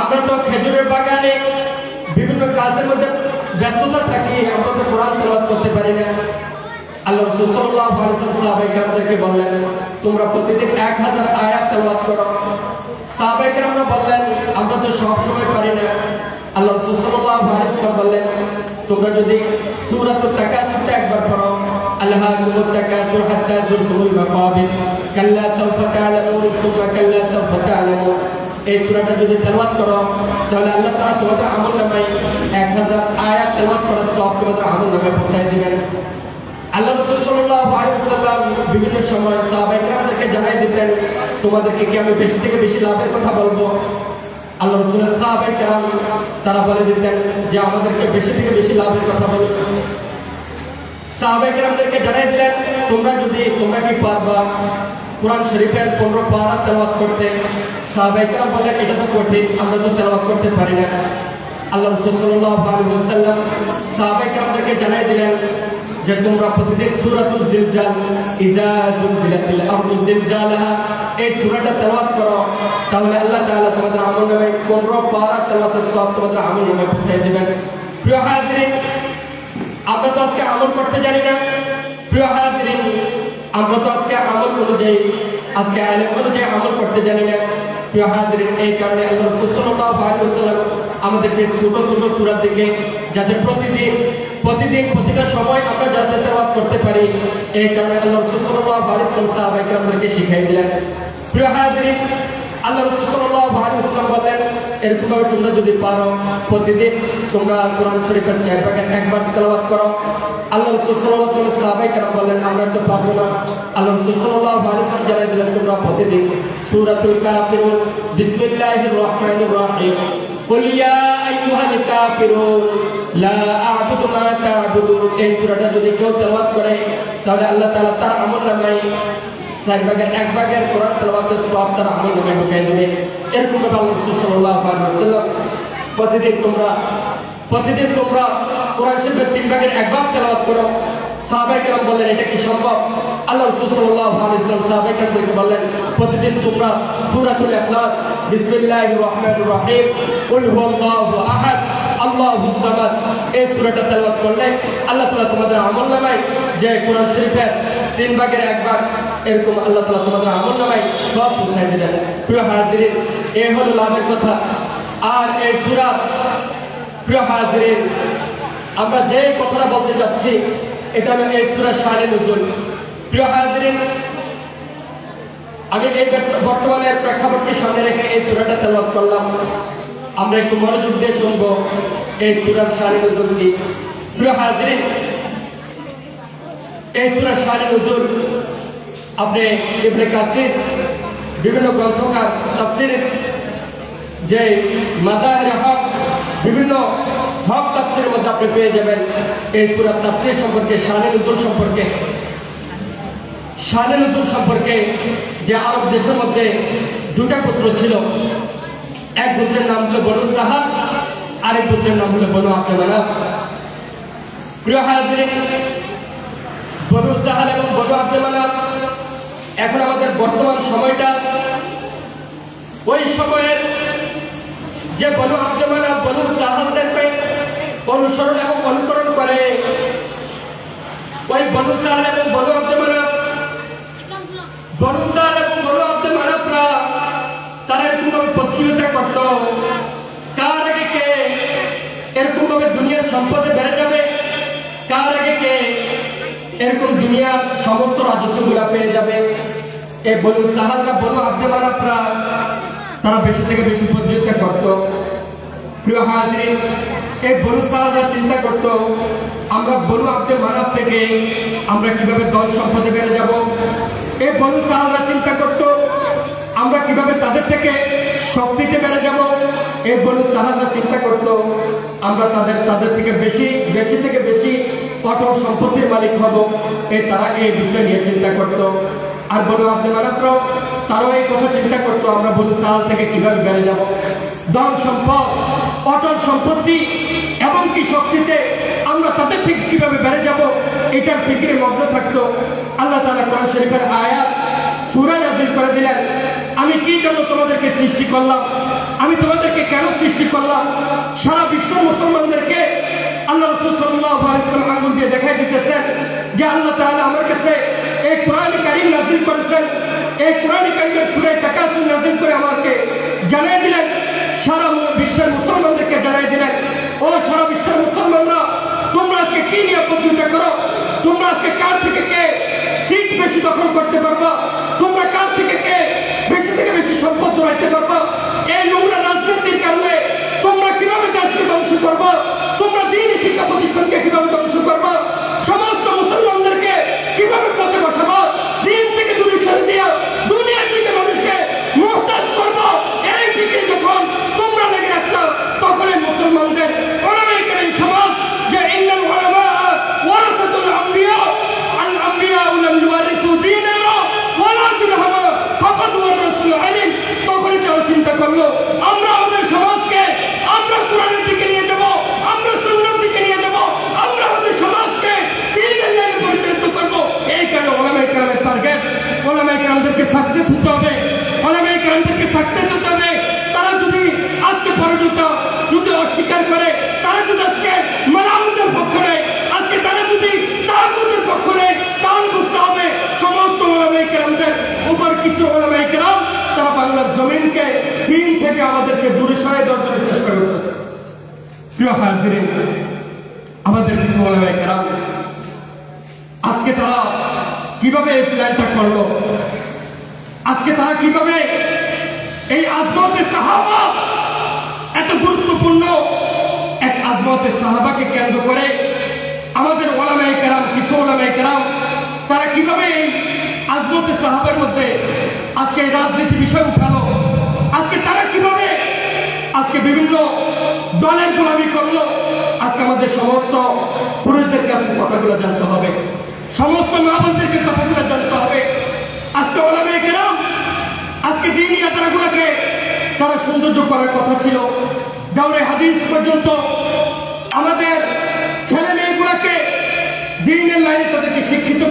আমরা তো খেজুরের বাগানে বিভিন্ন কাজের মধ্যে ব্যস্ততা থাকি, আমরা তো কোরআন তেলাওয়াত করতে পারি না। আল্লাহ রাসূল সাল্লাল্লাহু সাহাবায়ে বললেন, তোমরা প্রতিদিন 1000 আয়াত তেলাওয়াত করো। সাহাবায়ে কেরামরা বললেন, আমরা তো সব পারি না। আল্লাহ রাসূল সাল্লাল্লাহু বললেন, তোমরা যদি সূরাতুত তাকাসুরটা একবার পড়ো হাত্তা যুরতুমুল মাকাবির কাল্লা সাওফা তা'লামুন সুম্মা কাল্লা সাওফা তা'লামুন এই সূরাটা যদি তেলাওয়াত করো, তাহলে আল্লাহ তারা তোমাদের আমলনামায় 1000 আয়াত তেলাওয়াত করার সওয়াব তোমাদের দিবেন। আল্লাহ রাসূল সাল্লাল্লাহু আলাইহি বিভিন্ন সময় দিতেন, তোমাদেরকে কি আমি বেশি থেকে বেশি লাভের কথা বলব? তারা বলে দিতেন যে, আমাদেরকে বেশি থেকে বেশি লাভের কথা দিলেন, তোমরা যদি, তোমরা কি পারবা? কোরআন শরীফের পনেরো পারা তেলাওয়াত করতে, সাহাবায়ে কেরাম বলেন এটা তো কঠিন আমরা তো তেলাওয়াত করতে পারি না। আল্লাহ রাসূল সাল্লাল্লাহু আলাইহি ওয়াসাল্লাম জানাই দিলেন যে তোমরা প্রতিদিন সূরাতুল জিলজাল এই সূরাটা তেলাওয়াত করো। তাহলে আল্লাহ তাআলা তোমাদের আমলনামায় 15 পারা তেলাওয়াতের সওয়াব তোমাদের পৌঁছে দিবেন। প্রিয় হাজিরিন, আমরা তো আজকে আমল করতে জানি না। প্রিয় হাজিরিন আমরা তো আজকে আমল অনুযায়ী আজকে আলেম অনুযায়ী আমল করতে জানি না। প্রিয় হাজির, এই কারণে আল্লাহ সাল্লাল্লাহু আমাদেরকে ছোট ছোট সূরা দিকে যাতে প্রতিদিন প্রতিদিন প্রতিটা সময় আমরা যাতে তেলাওয়াত করতে পারি, এই কারণে আল্লাহ রাসূল সাল্লাল্লাহু আমাদেরকে শিখিয়ে দিলেন। প্রিয় হাজিরিন আল্লাহ রাসূল সাল্লাল্লাহু আলাইহি ওয়াসাল্লাম বলেন এরকম ভাবে তোমরা যদি পারো প্রতিদিন তোমরা কোরআন শরীফের চার ভাগের একবার তেলাওয়াত করো আল্লাহ রাসূল সাল্লাল্লাহু আলাইহি ওয়াসাল্লাম সাহাবায়ে কেরাম বলেন আমরা তো পারবো না আল্লাহ রাসূল সাল্লাল্লাহু আলাইহি ওয়াসাল্লাম জানাই দিলেন তোমরা প্রতিদিন সূরাতুল কাফিরুন বিসমিল্লাহির রহমানির রহিম قل يا أيها الكافرون لا أعبد ما تعبدون এই সূরাটা যদি কেউ তেলাওয়াত করে তাহলে আল্লাহ তাআলা তার আমল নামায় চার ভাগের এক ভাগের কোরআন তেলাওয়াতের সওয়াব তার আমল দেবে এরকম ভাবে আল্লাহ প্রতিদিন তোমরা প্রতিদিন তোমরা কোরআন শরীফের তিন ভাগের এক ভাগ করো। সাহাবায়ে কেরাম বললেন, এটা কি সম্ভব? আল্লাহ রাসূল সাল্লাল্লাহু আলাইহি ওয়াসাল্লাম বললেন, প্রতিদিন তোমরা সূরাতুল ইখলাস, বিসমিল্লাহির রহমানির রহিম, কুল হুয়াল্লাহু আহাদ, আল্লাহুস সামাদ এই সূরাটা তেলাওয়াত করলে আল্লাহ তাআলা তোমাদের আমলনামায় যে কোরআন শরীফের তিন ভাগের এক ভাগ এরকম আল্লাহ তাআলা তোমাদের আমলনামায় সব পৌঁছায় দিবেন প্রিয় হাজিরিন এই হলো লাভের কথা। আর এই সূরা, প্রিয় হাজিরিন, আমরা যে কথাটা বলতে যাচ্ছি, এটা হলো এই সূরা শানে নজুল প্রিয় হাজিরিন আমি এই বর্ত- বর্তমানের প্রেক্ষাপটকে সামনে রেখে এই সূরাটা তেলাওয়াত করলাম। আমরা একটু মনোযোগ দিয়ে শুনব এই সূরার শানে নজুল কি প্রিয় হাজিরিন, এই সূরা শানে নজুল আপনি ইবনে কাসির বিভিন্ন গ্রন্থকার তাফসীর যে মাদায়ের হক বিভিন্ন হক তাফসিরের মধ্যে আপনি পেয়ে যাবেন এই পুরো তাফসির সম্পর্কে শানে নজুল সম্পর্কে শানে নজুল সম্পর্কে যে আরব দেশের মধ্যে দুটা পুত্র ছিল এক পুত্রের নাম হলো বনু সাহাব আরেক পুত্রের নাম হলো বনু আব্দুল প্রিয় হাজিরিন বনু সাহাল এবং বনু মানাফ এখন আমাদের বর্তমান সময়টা, ওই সময়ের যে বনু আব্দুল মানাফ বনু সাহালদেরকে অনুসরণ এবং অনুকরণ করে। ওই বনু সাহাল এবং বনু আব্দুল মানাফ বনু সাহাল এবং বনু আব্দুল তারা এরকম ভাবে প্রতিযোগিতা করত। কার আগে কে এরকমভাবে দুনিয়ার সম্পদে বেড়ে যাবে? কার আগে কে এরকম দুনিয়ার সমস্ত রাজত্বগুলা পেয়ে যাবে? এই বনু সাহালরা বনু আব্দুল মানাফরা তারা বেশি থেকে বেশি প্রতিযোগিতা করত। প্রিয় হাজিরিন, এই বনু সাহালরা চিন্তা করত, আমরা বনু আব্দুল মানাফ থেকে আমরা কীভাবে দল সম্পদে বেড়ে যাব? এই বনু সাহালরা চিন্তা করত, আমরা কীভাবে তাদের থেকে শক্তিতে বেড়ে যাব? এই বনু সাহালরা চিন্তা করত, আমরা তাদের তাদের থেকে বেশি বেশি থেকে বেশি অটল সম্পত্তির মালিক হব। এই তারা এই বিষয় নিয়ে চিন্তা করত। আর বনু আব্দুল মানাফরাও তারাও এই কথা চিন্তা করতো, আমরা বনু সাহাল থেকে কীভাবে বেড়ে যাব? ধন সম্পদ, অটল সম্পত্তি এমনকি শক্তিতে আমরা তাদের থেকে কীভাবে বেড়ে যাব, এটার ফিকিরে মগ্ন থাকতো। আল্লাহ তাআলা কোরআন শরীফের আয়াত সূরা নাযিল করে দিলেন, আমি কি জন্য তোমাদেরকে সৃষ্টি করলাম? আমি তোমাদেরকে কেন সৃষ্টি করলাম? সারা বিশ্ব মুসলমানদেরকে আল্লাহ রসুল আলাইহি আঙ্গুল দিয়ে দেখাই দিতেছেন যে আল্লাহ তাহলে আমার কাছে এই কোরআন কারীম নাযিল করেছেন, এই কোরআন কারীমের সূরা তাকাসুর নাযিল করে আমাকে জানিয়ে দিলেন, সারা বিশ্বের মুসলমানদেরকে জানাই দিলেন, ও সারা বিশ্বের মুসলমানরা, তোমরা আজকে কি নিয়ে প্রতিযোগিতা করো? তোমরা আজকে কার থেকে কে সিট বেশি দখল করতে পারবা? তোমরা কার থেকে কে বেশি থেকে বেশি সম্পদ রাখতে পারবা? এই নোংরা রাজনীতির কারণে তোমরা কীভাবে দেশকে ধ্বংস করবা? থেকে দূরে সরাই দেওয়ার চেষ্টা করতেছে প্রিয় হাজিরিন আমাদের কিছু ওলামায়ে কেরাম, আজকে তারা কীভাবে এই প্ল্যানটা করল? আজকে তারা কীভাবে এই আজমতের সাহাবা, এত গুরুত্বপূর্ণ এক আজমতের সাহাবাকে কেন্দ্র করে আমাদের ওলামাই কেরাম, কিছু ওলামাই কেরাম, তারা কীভাবে এই আজমতের সাহাবের মধ্যে আজকে রাজনীতি বিষয় কীভাবে আজকে বিভিন্ন দলের গোলামি করল। আজকে আমাদের সমস্ত পুরুষদের কাছে কথাগুলো জানতে হবে। সমস্ত মা বোনদেরকে কথাগুলো জানতে হবে। আজকে ওলামাই কেরাম আজকে দিন ইয়াত্রাগুলোকে তারা সৌন্দর্য করার কথা ছিল। দাউরে হাদিস পর্যন্ত আমাদের ছেলে মেয়েগুলোকে দিনের লাইনে তাদেরকে শিক্ষিত